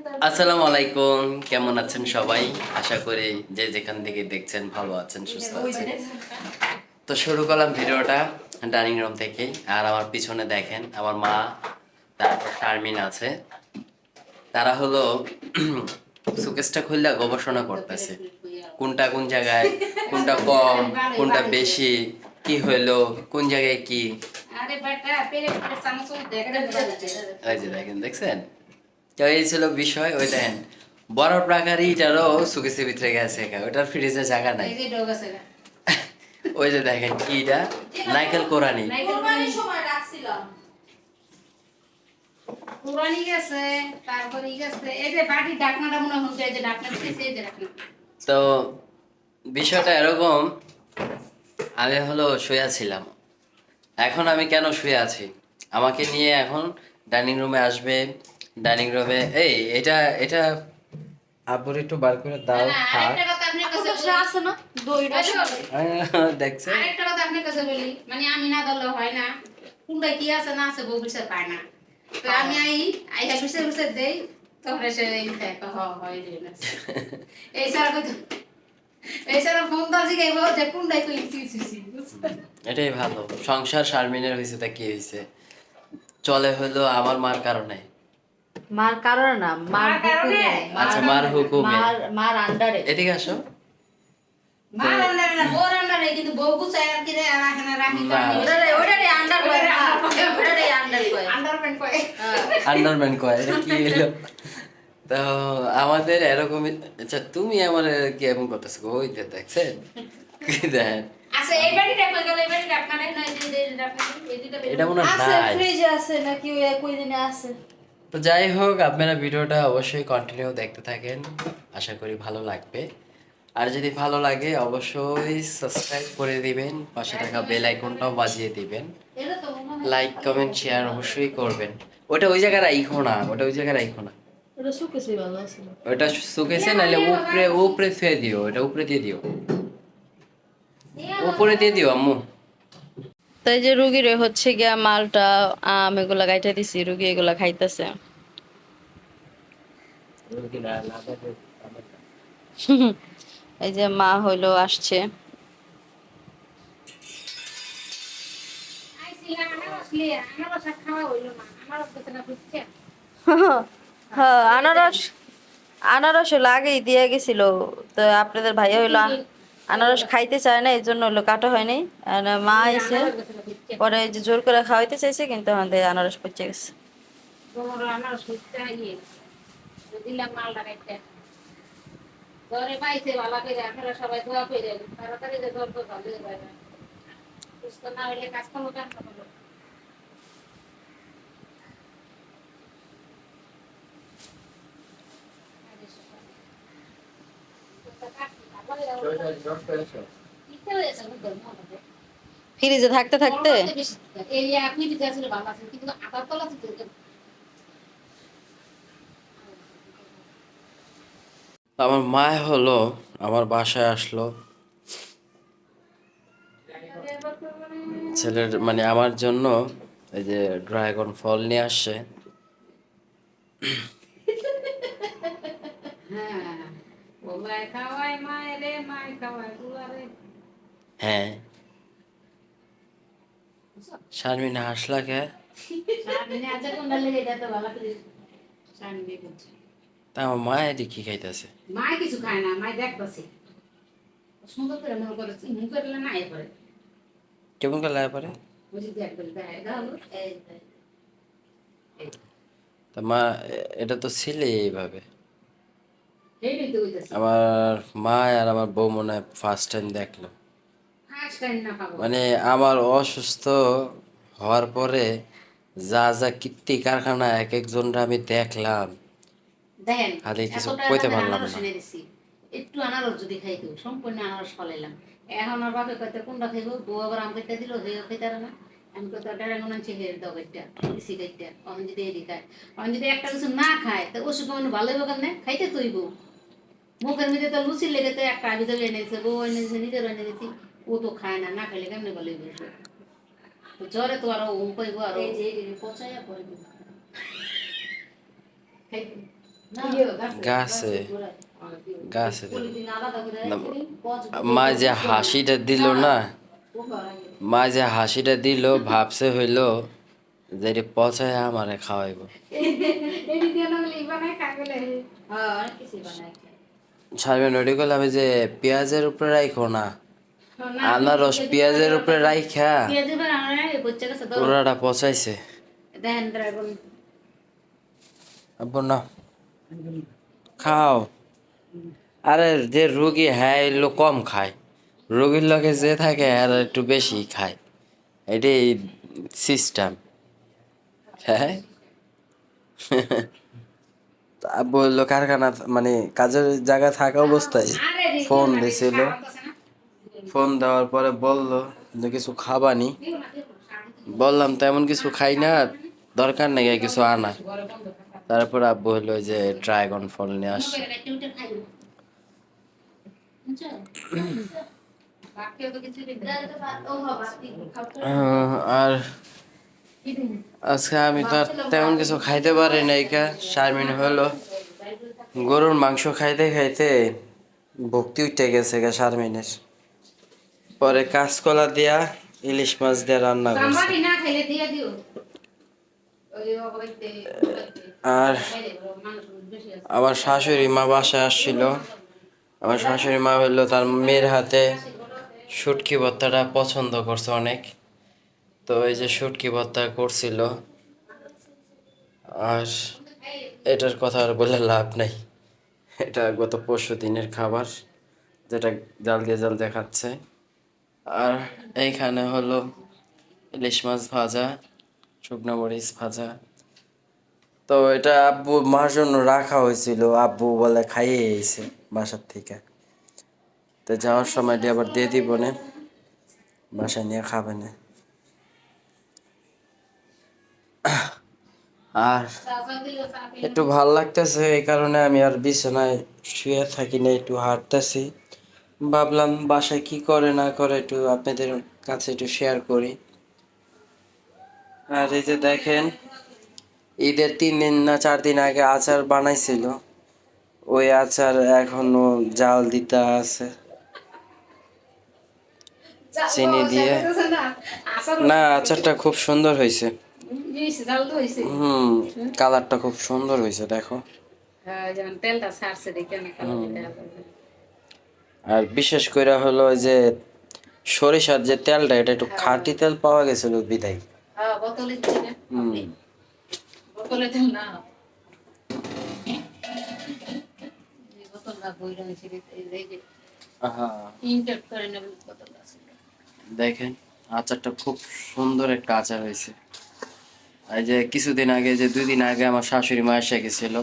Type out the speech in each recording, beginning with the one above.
আসসালামু আলাইকুম কেমন আছেন সবাই? আশা করি যে যেখান থেকে দেখছেন ভালো আছেন সুস্থ আছেন। তো শুরু করলাম ভিডিওটা ডাইনিং রুম থেকে। আর আমার পিছনে দেখেন আমার মা তারপর শারমিন আছে। তারা হলো সুকেসটা খুললে গবেষণা করতেছে। কোনটা কোন জায়গায় কোনটা কম কোনটা বেশি কি হইল কোন জায়গায় কি? দেখেন দেখছেন? তো এই ছিল বিষয় ওই দেখেন বড় প্রাকারিটারও সুকেসের ভিতরে গেছে ওটার ফ্রিজে জায়গা নাই। ওই যে দেখেন কি এটা নাইকেল কোরআনি কোরবানির সময় রাখছিলাম। পুরানি গেছে তারপরে গেছে এই যে বাড়ির ডাকনাটা মনে হচ্ছে এই যে ডাকনা দিতেছে এই যে ডাকনা। তো বিষয়টা এরকম আমি হলো শুয়ে ছিলাম। এখন আমি কেন শুয়ে আছি? আমাকে নিয়ে এখন ডাইনিং রুমে আসবে ডাইনিং রুমে এই এটা এটা আব্বুর একটু বার করে দাও খাক দেখছেন? আরেকটা কথা আপনার কাছে বলি মানে আমি না ধরলে হয় না। কোনটা কি আছে না আছে বউ বিচার পায় না। তো আমি আই আইয়া বিচার বিচার দেই তখন এসে এই দেখো হয় রে না এই সারা কই এই সারা ফোন তো আজকে যে কোনটাই কই সি সি সি এটাই ভালো। সংসার শারমিনের হয়েছে তা কি হয়েছে চলে হলো আমার মার কারণে। মার কারণে না মার কারণে? আচ্ছা মার হুকুমে মার মার আন্ডারে। এদিকে আসো। মা রান্না না বউ রান্না কিন্তু বউ গুছায় আর কি রে এখানে রাখি তো ওটারে ওটারে আন্ডার কয় ওটারে আন্ডার কয়। আন্ডারপ্যান্ট কয়। আন্ডারম্যান কয়। এটা কি হলো? তো আমাদের এরকমই আচ্ছা তুমি আমার কি এমন করতেছো? ওই যে দেখছেন? কি দেখেন। আচ্ছা এই বাড়িটা কই গেল? এই বাড়িটা আপনারা না এই যে এই যে আপনারা এই এটা মনে হয় আছে ফ্রিজে আছে নাকি ওই কই দিনে আছে? তো যাই হোক আপনারা ভিডিওটা অবশ্যই কন্টিনিউ দেখতে থাকেন। আশা করি ভালো লাগবে। আর যদি ভালো লাগে অবশ্যই সাবস্ক্রাইব করে দিবেন। পাশে থাকা বেল আইকনটাও বাজিয়ে দিবেন। লাইক কমেন্ট শেয়ার অবশ্যই করবেন। ওটা ওই জায়গায় রাইখো না ওটা ওই জায়গায় রাইখো না। ওটা শুকেছে নাহলে উপরে উপরে থুয়ে দিও ওটা উপরে দিয়ে দিও। উপরে দিয়ে দিও আম্মু। তাই যে রুগীর হচ্ছে গিয়া মালটা আম এগুলা গাইটা দিছি রুগী এগুলা খাইতেছে। এই যে মা হইল আসছে। আনারস আনারস হ্যাঁ আগেই দিয়ে গেছিল। তো আপনাদের ভাইয়া হইল আনারস খাইতে চায় না এই জন্য হলো কাটা হয়নি। আর মা এসে পরে যে জোর করে খাওয়াইতে চাইছে, কিন্তু আমাদের আনারস পচে গেছে। তোমার আনারস ফ্রিজে থাকতে থাকতে? আমার মা হলো আমার বাসায় আসলো। ছেলের মানে আমার জন্য এই যে ড্রাগন ফল নিয়ে আসছে হ্যাঁ বাবাই খাওয়াই মায়ের রে মায় খাওয়াই দুয়ারে হ্যাঁ। শারমিন হাসলা কে? তা আমার মা এটি কি খাইতেছে? মায় কিছু খায় না মায় দেখতেছে। সুন্দর করে মনে করে মুখ করলে না এ করে কেমন করে লাগে পরে? তা মা এটা তো ছিলে এইভাবে। আমার মা আর আমার বউ মনে হয় ফার্স্ট টাইম দেখল। মানে আমার অসুস্থ হওয়ার পরে যা যা কীর্তি কারখানা এক একজনরা আমি দেখলাম। খালি কিছু কইতে পারলাম না। একটু আনারস যদি খাইতো সম্পূর্ণ আনারস ফলাইলাম। এখন বাপে কইতে কোনটা খাইবো? বউ আবার আম দিল হেও খেতে না। আমি কত ড্রাগন আনছি হের দাও কেটটা দিছি কেটটা অন যদি এদি খায় অন যদি একটা কিছু না খায় তো ওষুধ ভালো হইব কেন খাইতে তুইব মুখের মধ্যে তো লুচি লেগে তো একটা ভিতরে এনেছে বউ এনেছে নিজের এনে দিছি ও তো খায় না না খাইলে কেমনে তো জ্বরে তো আরও এই পচাইয়া পড়ে দিল গাছে গাছে। মা যে হাসিটা দিল না মা যে হাসিটা দিল ভাবছে হইল যে রে পচায় আমারে খাওয়াইব। সারবেন করলে আমি যে পেঁয়াজের উপরে রাখো না। আনারস পেঁয়াজের উপরে রাইখা। ওরাটা পচাইছে। আব্বু না খাও। আরে যে রুগী হ্যাঁ এগুলো কম খায়। রোগীর লগে যে থাকে আর একটু বেশি খায়। এটাই সিস্টেম হ্যাঁ? আব্বু কারখানা মানে কাজের জায়গায় থাকা অবস্থায় ফোন দিছিল। ফোন দেওয়ার পরে বলল যে কিছু খাবানি। বললাম তেমন কিছু খাই না দরকার নেই কিছু আনা। তারপর আব্বু হলো যে ড্রাগন ফল নিয়ে আসছে। আর আজকে আমি তো আর তেমন কিছু খাইতে পারি নাই কা শারমিন হলো। গরুর মাংস খাইতে খাইতে ভক্তি উঠে গেছে গা শারমিনের পরে কাঁচকলা দিয়া ইলিশ মাছ দিয়ে রান্না করছে। আর আমার শাশুড়ি মা বাসায় আসছিল। আমার শাশুড়ি মা বলল তার মেয়ের হাতে শুটকি ভর্তাটা পছন্দ করছে অনেক। তো এই যে শুটকি ভর্তা করছিল, আর এটার কথা আর বলে লাভ নাই। এটা গত পরশু দিনের খাবার, যেটা জাল দিয়ে জাল দেখাচ্ছে। আর এইখানে হলো ইলিশ মাছ ভাজা, শুকনো মরিচ ভাজা। তো এটা আব্বু মার জন্য রাখা হয়েছিল, আব্বু বলে খাইয়ে এসে বাসার থেকে। তো যাওয়ার সময় দিয়ে আবার দিয়ে দিব না বাসায় নিয়ে খাবে না। আর একটু ভালো লাগতেছে এই কারণে আমি আর বিছানায় শুয়ে থাকি না একটু হাঁটতেছি। ভাবলাম বাসায় কি করে না করে একটু আপনাদের কাছে একটু শেয়ার করি। আর এই যে দেখেন ঈদের তিন দিন না চার দিন আগে আচার বানাইছিল। ওই আচার এখনও জাল দিতে আছে। চিনি দিয়ে। না। আচারটা খুব সুন্দর হয়েছে হয়েছে। হুম কালারটা খুব সুন্দর হয়েছে দেখো। হ্যাঁ আর বিশেষ করে হলো যে সরিষার যে তেলটা এটা একটু খাঁটি তেল পাওয়া গেছিল বিদায়। হ্যাঁ হ্যাঁ দেখেন আচারটা খুব সুন্দর একটা আচার হয়েছে এই যে কিছুদিন আগে যে দুই দিন আগে আমার শাশুড়ি মা এসে গেছিল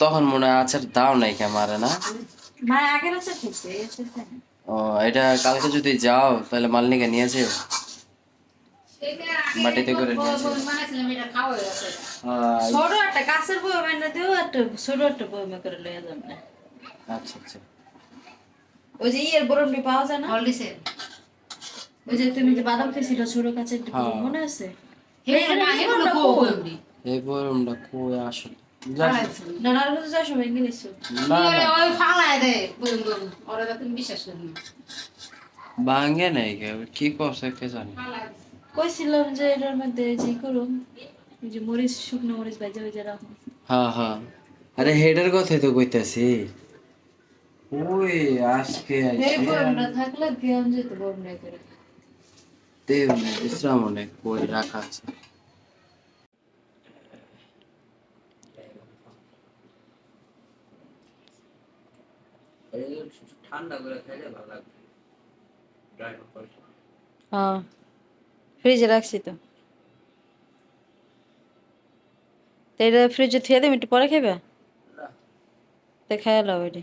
তখন মনে হয় আচার দাও নাই কেমারে না? মা আগের আছে খেয়েছে আছে না। ও এটা কালকে যদি যাও তাহলে মালনিকে নিয়ে যেও। মাটিতে করে গেছে। আহ, ছোট একটা কাছের বই মেনে দিও একটা ছোট একটা বই করে লইয়া যান না। আচ্ছা আচ্ছা। ওই যে ইয়ের বরমটি পাওয়া যায় না? ওই যে তুমি যে বাদাম খেয়েছিল ছোট কাছের ডিব্বা, হ্যাঁ। মনে আছে? হে না হে না কো আসলে না না সবাই ওই ফালায় দে ওরা তুমি বিশ্বাস নাই করছে কে জানি? কইছিলাম যে এটার মধ্যে যে করুন যে মরিচ শুকনো মরিচ ভাজা ভাজা রাখুন হ্যাঁ হ্যাঁ আরে হেডের কথাই তো কইতাছি। ওই আজকে থাকলে জ্ঞান যেত বরমটা করে দেব বিশ্রাম অনেক কই রাখা আছে। ঠান্ডা করে খাইলে ভালো লাগবে। হ্যাঁ ফ্রিজে রাখছি তো। এটা ফ্রিজে থুয়ে দেবে একটু পরে তো খাই লাও এটি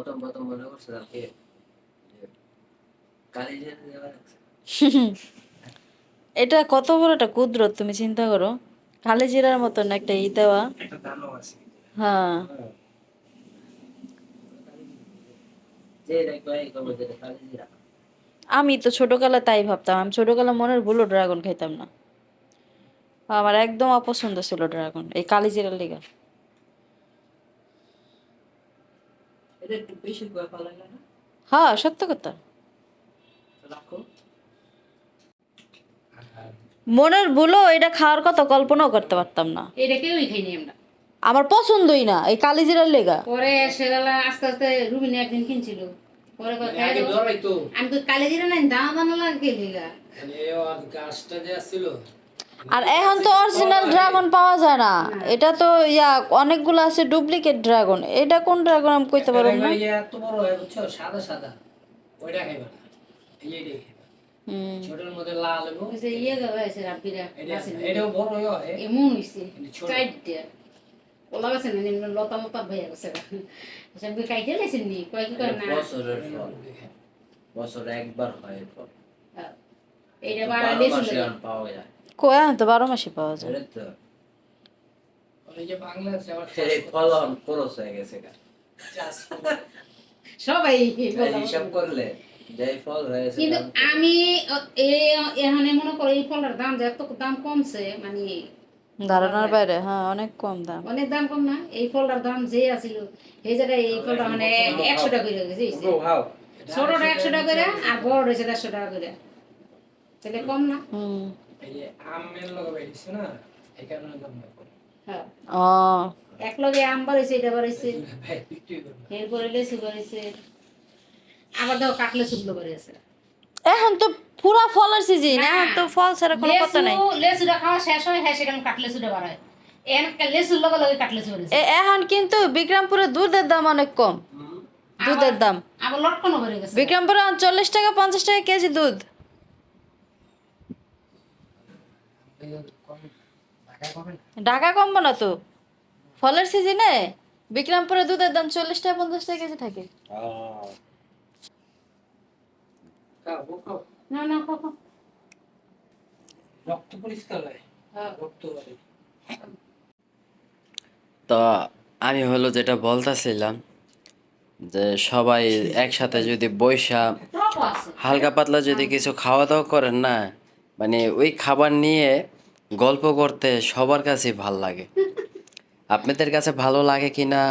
প্রথম প্রথম মনে করছিলাম কি এটা কত বড় একটা কুদরত তুমি চিন্তা করো। কালিজিরার মতন একটা ই দেওয়া। হ্যাঁ। আমি তো ছোটবেলা তাই ভাবতাম। আমি ছোটবেলা মনের ভুলও ড্রাগন খাইতাম না। আমার একদম অপছন্দ ছিল ড্রাগন এই কালিজিরার লেগা। একটু বেশি করে পালাইলে না? হ্যাঁ সত্য কথা। রাখো। মনের ভুলও এটা খাওয়ার কথা কল্পনাও করতে পারতাম না। এটা কেউই খাইনি আমরা। আমার পছন্দই না এই কালিজিরার লেগা। পরে আস্তে আস্তে রুবিনে একদিন কিনছিল। পরে আমি তো কালে দিলে না দানা দানা লাগে খেলি গা ওর গাছটা যে ছিল আর এখন তো অরিজিনাল ড্রাগন পাওয়া যায় না। এটা তো ইয়া অনেকগুলো আছে ডুপ্লিকেট ড্রাগন এটা কোন ড্রাগন আমি কইতে পারব না। এত বড় হয় বুঝছ? সাদা সাদা। ওইটা খাইবা না। এই এইটাই ছোটের মধ্যে লাল এবং ওই যে ইয়ে গা হয়েছে রাব্বিরা এটা এটাও বড় হয়। এমন হইছে। কিন্তু ওলা গেছে না নিম্ন লতা লতা ভাইয়া গেছে। সবকে কাইটে লেছেন নি? কয় কি করে না? বছরের ফল বছরে একবার হয় ফল। এইটা বাড়া বারো লেছুন মাসে এখন পাওয়া যায়। এখন তো বারো মাসে পাওয়া যায়। এটা তো। ওই যে বাংলাদেশে আবার এই ফলন খরচ হয়ে গেছে গা। চাষ করে। সবাই হিসাব করলে যে ফল হয়েছে কিন্তু আমি এখানে মনে করো এই ফলটার দাম যে এত দাম কমছে মানে ধারণার বাইরে হ্যাঁ অনেক কম দাম। অনেক দাম কম না? এই ফলটার দাম যে আছিল এই জায়গায় এই ফলটা মানে একশো টাকা করে গেছে। ছোটটা একশো টাকা করে আর বড় রয়েছে দেড়শো টাকা করে। তাহলে কম না? হ্যাঁ। ও। এক লগে আম বাড়াইছে এটা বাড়াইছে ভাই বিক্রি করবে এরপরে লেচু বাড়াইছে আবার দেখো কাকলে শুকলো বাড়িয়েছে এখন তো পুরা ফলের সিজন এখন তো ফল ছাড়া কোনো কথা নাই। খাওয়া শেষ হয় হ্যাঁ সেখানে কাটলেচুটা বাড়ায়। এখন কিন্তু বিক্রমপুরে দুধের দাম অনেক কম। দুধের দাম। বিক্রমপুরে চল্লিশ টাকা পঞ্চাশ টাকা কেজি দুধ এই যে কম টাকা কমে না ঢাকা কমবো না তো? ফলের সিজনে বিক্রমপুরে দুধের দাম চল্লিশ টাকা পঞ্চাশ টাকা কেজি থাকে। না না। রক্ত পরিষ্কার হয়। হ্যাঁ। রক্ত তো আমি হলো যেটা বলতেছিলাম যে সবাই একসাথে যদি বৈশা হালকা পাতলা যদি কিছু খাওয়া দাওয়া করেন না মানে ওই খাবার নিয়ে গল্প করতে সবার কাছে ভালো লাগে। আপনাদের কাছে ভালো লাগে কি না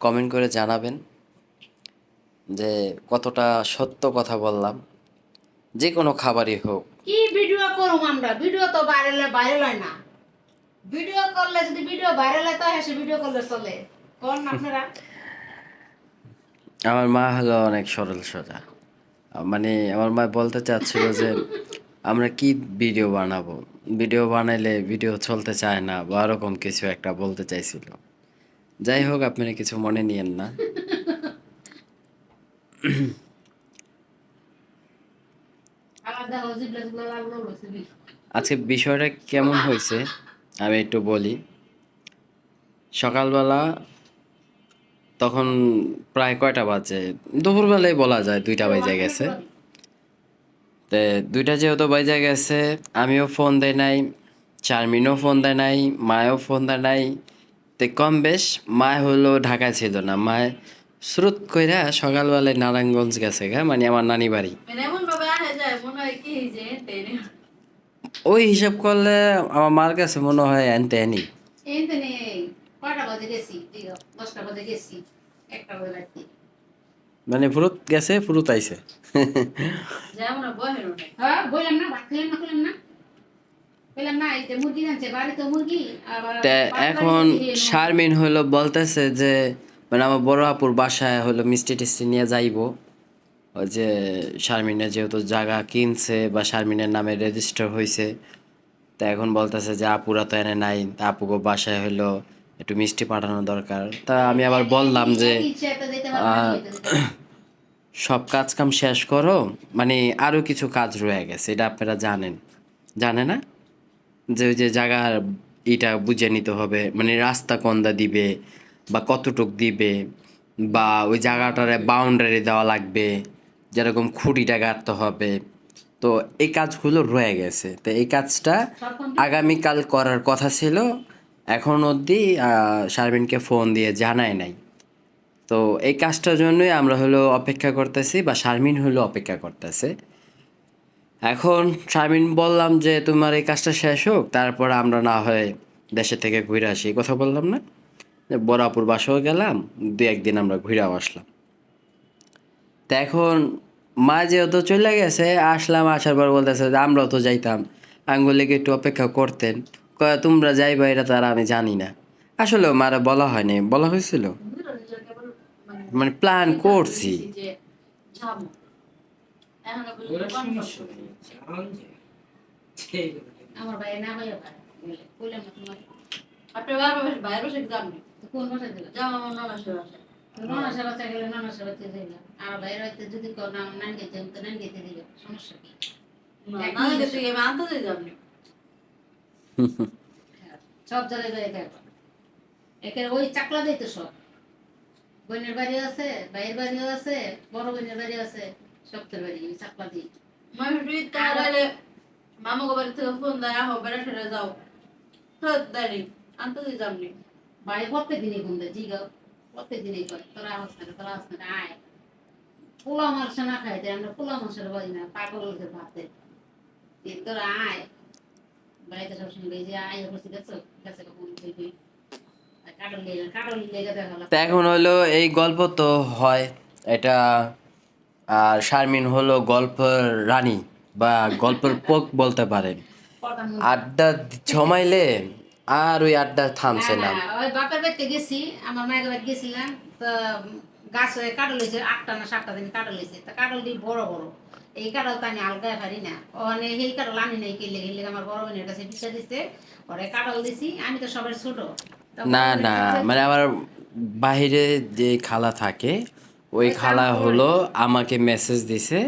কমেন্ট করে জানাবেন। যে কতটা সত্য কথা বললাম। যে কোনো খাবারই হোক। কি ভিডিও করুম আমরা? ভিডিও তো ভাইরাল ভাইরাল হয় না। ভিডিও করলে যদি ভিডিও ভাইরাল হয় তো হেসে ভিডিও করলে চলে। কোন আপনারা? আমার মা হলো অনেক সরল সোজা। মানে আমার মা বলতে চাচ্ছিল যে আমরা কি ভিডিও বানাবো? ভিডিও বানাইলে ভিডিও চলতে চায় না বা ওরকম কিছু একটা বলতে চাইছিল। যাই হোক, আপনারা কিছু মনে নিয়েন না। আজকে বিষয়টা কেমন হয়েছে, আমি একটু বলি। সকালবেলা তখন প্রায় কয়টা বাজে? দুপুরবেলায় বলা যায় দুইটা বাজে গেছে। তে দুইটা যেহেতু বাইজা গেছে আমিও ফোন দেয় নাই চারমিনও ফোন দেয় নাই মায়ও ফোন দেয় নাই। তে কম বেশ মায় হলো ঢাকায় ছিল না মায় স্রোত কইরা সকালবেলায় নারায়ণগঞ্জ গেছে গা মানে আমার নানি বাড়ি। মানে ওই হিসাব করলে আমার মার কাছে মনে হয় এনতে এনি। কয়টা বাজে গেছি? দশটা বাজে গেছি একটা বাজে মানে ফুরুত গেছে ফুরুত আইছে। হ্যাঁ বললাম না ভাত খেলাম না খেলাম না। বললাম না এই যে মুরগি আনছে বাড়িতে মুরগি আবার তা বাড়ি এখন। শারমিন হলো বলতেছে যে মানে আমার বড় আপুর বাসায় হলো মিষ্টি টিস্টি নিয়ে যাইবো। ওই যে শারমিনের যেহেতু জায়গা কিনছে বা শারমিনের নামে রেজিস্টার হয়েছে তা এখন বলতেছে যে আপুরা তো এনে নাই তা আপুকে বাসায় হলো একটু মিষ্টি পাঠানো দরকার। তা আমি আবার বললাম যে। সব কাজ কাম শেষ করো মানে আরও কিছু কাজ রয়ে গেছে এটা আপনারা জানেন। জানে না? যে ওই যে জায়গার এটা বুঝে নিতে হবে মানে রাস্তা কন্দা দিবে বা কতটুক দিবে বা ওই জায়গাটারে বাউন্ডারি দেওয়া লাগবে যেরকম খুঁটিটা গাড়তে হবে। তো এই কাজগুলো রয়ে গেছে। তো এই কাজটা আগামীকাল করার কথা ছিল। এখন অবধি শারমিনকে ফোন দিয়ে জানায় নাই। তো এই কাজটার জন্যই আমরা হলো অপেক্ষা করতেছি বা শারমিন হলো অপেক্ষা করতেছে। এখন শারমিন বললাম যে, তোমার এই কাজটা শেষ হোক, তারপর আমরা না হয় দেশে থেকে ঘুরে আসি। কথা বললাম না? যে, বরাপুর বাসাও গেলাম, দু, একদিন আমরা ঘুরেও আসলাম। তো এখন মা যেহেতু চলে গেছে, আসলাম, আসার পর বলতেছে যে, আমরাও তো যাইতাম। আঙ্গুলিকে একটু অপেক্ষা করতেন। তোমরা যাইবা এটা তারা আমি জানি না আসলে মারা বলা হয়নি বলা হয়েছিল মানে প্ল্যান করছি সমস্যা হয়ে নানা গেছে আমি আনতে যাবনি সব গায়ে থাকবা একের ওই চাকলা দিতে সব। বোনের বাড়ি আছে ভাইয়ের বাড়িও আছে বড় বোনের বাড়ি আছে সপ্তের বাড়ি ওই চাকলা দিই। তুই মামা বাড়ি থেকে ফোন দেয় আহো বেড়া ফেরে যাও। দাঁড়ি আনতে যাবনি ভাই প্রত্যেক দিনই ঘুম দেয় জিগাও প্রত্যেক দিনই করে তোরা আস না তোরা আস না আয়। পোলা মাংস না খাইতে আমরা পোলা মাংসের বাজি না পাগল হতে ভাতে তোরা আয়। বাড়িতে সবসময় গেছি আয় গেছে কখন তো এখন হলো এই গল্প তো হয় এটা আর শারমিন হলো গল্পের রানী বা গল্পের পোক বলতে পারেন। আড্ডা জমাইলে আর ওই আড্ডা থামছে না। হ্যাঁ, ওই বাপের বাড়িতে গেছি আমার মায়ের বাড়ি গেছিলাম তো গাছ কাটল হয়েছে আটটা না সাতটা দিন কাটল হয়েছে। তা কাটল দিয়ে বড় বড়। এই কাটল তো আমি আলগায় পারি না। ওখানে সেই কাটল আনি নাই কিনলে কিনলে আমার বড় বোনের কাছে পিছা দিচ্ছে ওরে কাটল দিছি আমি তো সবার ছোট। না না মানে আমার বাইরে যে খালা থাকে ওই খালা হলো আমাকে মেসেজ দিছে।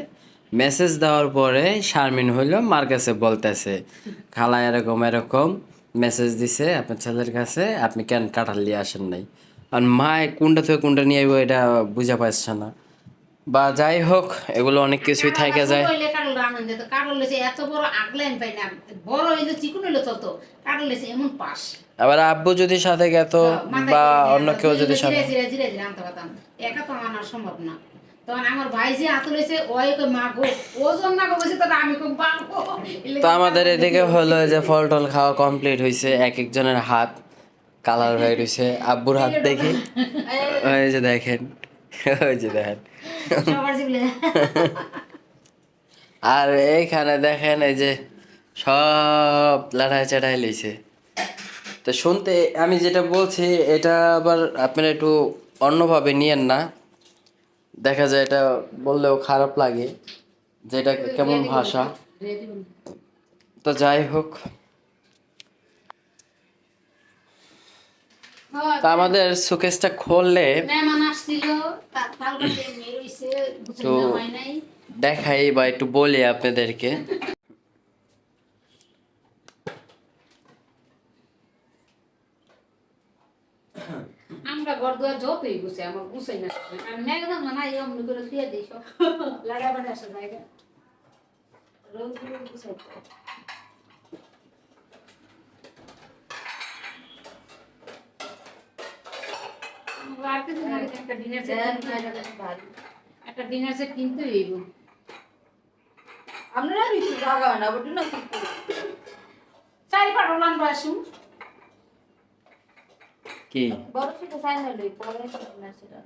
মেসেজ দেওয়ার পরে শারমিন হইল মার কাছে বলতেছে খালা এরকম এরকম মেসেজ দিছে আপনার ছেলের কাছে আপনি কেন কাঁঠাল নিয়ে আসেন নাই? আর মায় কোনটা থেকে কোনটা নিয়ে আইবো এটা বুঝা পাচ্ছে না। বা যাই হোক এগুলো অনেক কিছুই থাকে যায়। আবার আব্বু যদি সাথে গেত বা অন্য কেউ যদি সাথে একা তো আনা সম্ভব না। তো আমাদের এদিকে হলো যে ফল টল খাওয়া কমপ্লিট হয়েছে এক একজনের হাত কালার হয়ে রয়েছে আব্বুর হাত দেখি। ওই যে দেখেন। দেখেন। আর এইখানে দেখেন এই যে সব লাড়াই চাড়াই লইছে। তো শুনতে আমি যেটা বলছি এটা আবার আপনারা একটু অন্যভাবে নিয়েন না। দেখা যায় এটা বললেও খারাপ লাগে যেটা কেমন ভাষা। তো যাই হোক। তা আমাদের সুকেসটা খুললে তো- দেখাই বা একটু বলি আপনাদেরকে। আমরা ঘর দুয়ার যতই গুছে আমার গুছাই না আমি একদম না এই অমনি করে দিয়ে দিই সব। লাগা বাড়া আসে জায়গা। রোজ গুছাই। আর কিছু একটা ডিনার সেট একটা ডিনার সেট কিনতে হইব। আপনারা কিছু জায়গা না বটে না চারি আমরা আসুন। কি? বড় ছোট সাইন হলো পরে না সেটা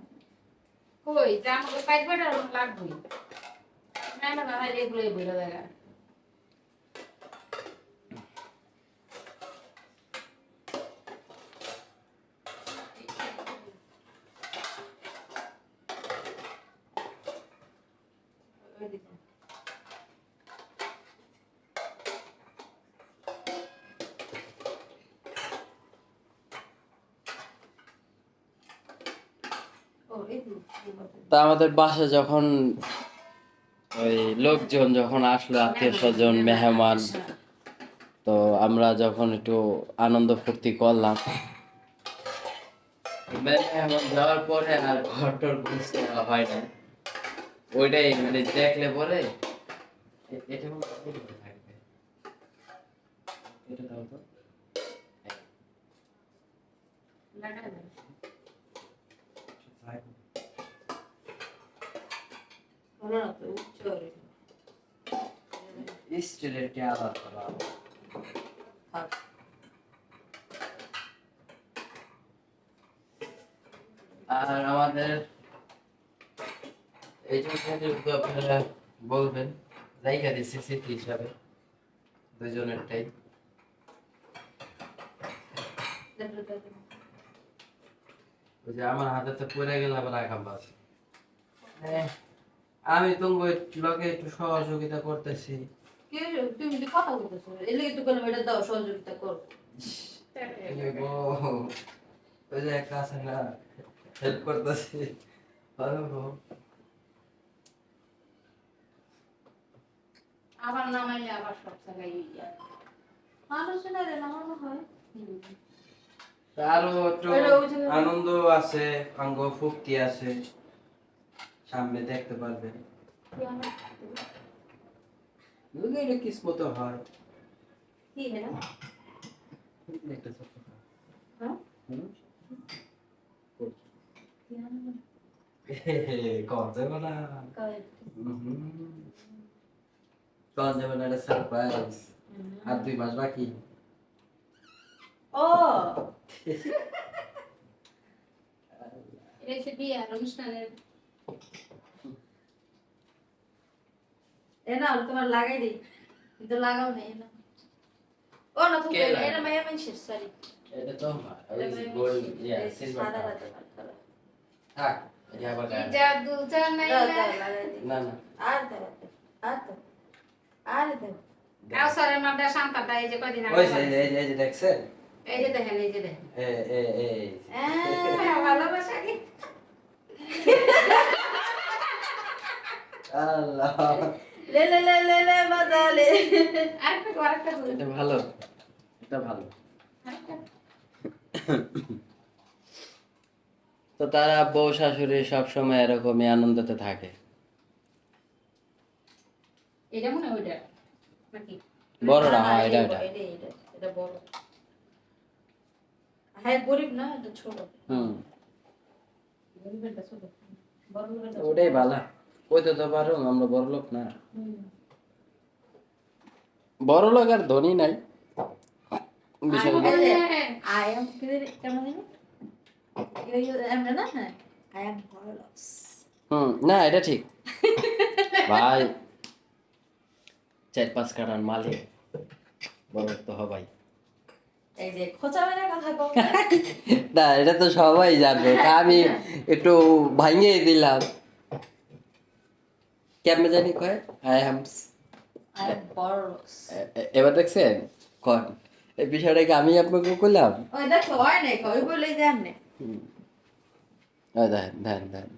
কই তা আমাকে পাইপ বাটা লাগবে। না না না এগুলোই বলে দেখা তা আমাদের বাসা যখন ওই লোকজন যখন আসলো, আত্মীয় স্বজন, মেহমান, তো আমরা যখন একটু আনন্দ ফুর্তি করলাম যাওয়ার পরে আর ঘর টর বুঝতে হয় না ওইটাই মানে দেখলে পরে এটা হয়। এটা দাও তো। লাগা থাকবে। হলো না তো উচ্চ হলো। স্টিলের টি করা থাক। আর আমাদের এই জন্য আপনারা বলবেন জায়গা দিচ্ছি স্মৃতি হিসাবে দুজনেরটাই দেখো, দেখো। আমার হাতে তো পড়ে গেলে আবার আগাম বাস আমি তোমার লোকে একটু সহযোগিতা করতেছি। তুমি তো কথা বলতেছো। এলে একটু করে এটা দাও সহযোগিতা করো। ওই যে একটা আছে না হেল্প করতেছি। ভালো আবার নামাইলে আবার সব জায়গায় ইয়া। আলোচনা রে নামানো হয়। আরও আনন্দ আছে অঙ্গ ফুক্তি আছে। সামনে দেখতে পারবেন যদি এটা কিসমত হয়? কি একটা হ্যাঁ? যাবে না? যাবে না এটা সারপ্রাইজ আর দুই মাস বাকি। ও! এটা বিয়ার অনুষ্ঠানের এ না তোমার লাগাই দিই। কিন্তু লাগাও নেই না ও না তুমি এটা মায়া মানুষের সরি এটা তো গোল্ড ইয়া সিলভার এটা আবার দু না? না আর দাও আর দাও আর দাও কাউসারের মাঠটা শান্তাটা এই যে কয়দিন আগে এই যে- এই যে- এই যে দেখছেন? এই যে দেখেন এই যে দেখেন। এ এ এ ভালোবাসা কি? আল্লাহ লে লে লে লে লে বাজালে আরেকটা আরেকটা এটা ভালো এটা ভালো। তো তারা বউ শাশুড়ি সবসময় এরকমই আনন্দতে থাকে। এটা মনে হয় ওইটা নাকি? বড়রা হয় এটা এটা এটা। এটা বড়। হ্যাঁ গরিব না এটা ছোট। হুম। গরিবেরটা ছোট। বড় ওটাই ভালো তো পারো আমরা বড় লোক না। বড় লোক আর ধনী নাই। বিষয় হ্যাঁ, হ্যাঁ আই এম হরলক্স হুম না এটা ঠিক। ভাই চার পাঁচ কাটার মালিক। বড় তো হবাই। না। এটা তো সবাই জানবে। আমি একটু ভাঙিয়ে দিলাম। কেমনে জানি কয়? আই অ্যাম এবার দেখছেন? কন? এই বিষয়টা কি আমি আপনাকে করলাম ধ্যান ধ্যান ধ্যান